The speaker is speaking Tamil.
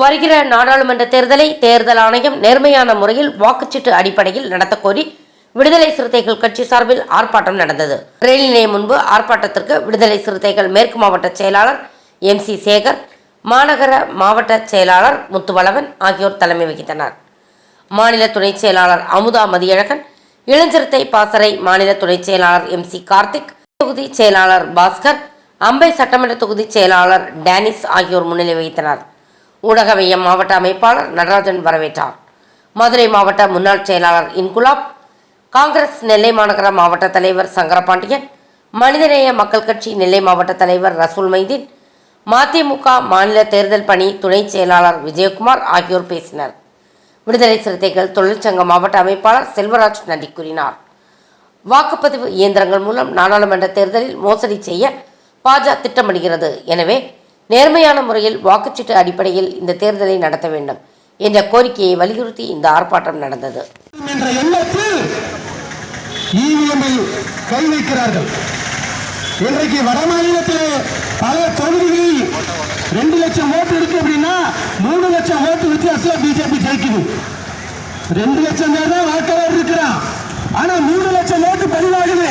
வருகிற நாடாளுமன்ற தேர்தலை தேர்தல் ஆணையம் நேர்மையான முறையில் வாக்குச்சீட்டு அடிப்படையில் நடத்தக்கோரி விடுதலை சிறுத்தைகள் கட்சி சார்பில் ஆர்ப்பாட்டம் நடந்தது. ரயில் நிலையம் முன்பு ஆர்ப்பாட்டத்திற்கு விடுதலை சிறுத்தைகள் மேற்கு மாவட்ட செயலாளர் எம் சி சேகர் மாநகர மாவட்ட செயலாளர் முத்துவளவன் ஆகியோர் தலைமை வகித்தனர். மாநில துணைச் செயலாளர் அமுதா மதியழகன் இளஞ்சிறுத்தை பாசறை மாநில துணைச் செயலாளர் எம் சி கார்த்திக் தொகுதி செயலாளர் பாஸ்கர் அம்பை சட்டமன்ற தொகுதி செயலாளர் டேனிஸ் ஆகியோர் முன்னிலை வகித்தனர். ஊடகமையம் மாவட்ட அமைப்பாளர் நடராஜன் வரவேற்றார். மதுரை மாவட்ட முன்னாள் செயலாளர் இன்குலாப் காங்கிரஸ் நெல்லை மாநகர மாவட்ட தலைவர் சங்கரபாண்டியன் மனிதநேய மக்கள் கட்சி நெல்லை மாவட்ட தலைவர் ரசூல் மைதீன் மதிமுக மாநில தேர்தல் பணி துணைச் செயலாளர் விஜயகுமார் ஆகியோர் பேசினர். விடுதலை சிறுத்தைகள் தொழிற்சங்க மாவட்ட அமைப்பாளர் செல்வராஜ் நன்றி கூறினார். வாக்குப்பதிவு இயந்திரங்கள் மூலம் நாடாளுமன்ற தேர்தலில் மோசடி செய்ய பாஜக திட்டமிடுகிறது. எனவே நேர்மையான முறையில் வாக்குச்சீட்டு அடிப்படையில் இந்த தேர்தலை நடத்த வேண்டும் என்ற கோரிக்கையை வலியுறுத்தி இந்த ஆர்ப்பாட்டம் நடந்தது. என்ற கை வைக்கிறார்கள். இன்றைக்கு வட மாநிலத்திலே பல தொகுதிகளில் ரெண்டு லட்சம் ஓட்டு இருக்கு அப்படின்னா மூணு லட்சம் ஓட்டு வித்தியாசத்துல பிஜேபி ஜெயிக்குது. ரெண்டு லட்சம் பேர் தான் வாக்காளர் இருக்கிறான். ஆனா மூணு லட்சம் ஓட்டு பதிவாகுது.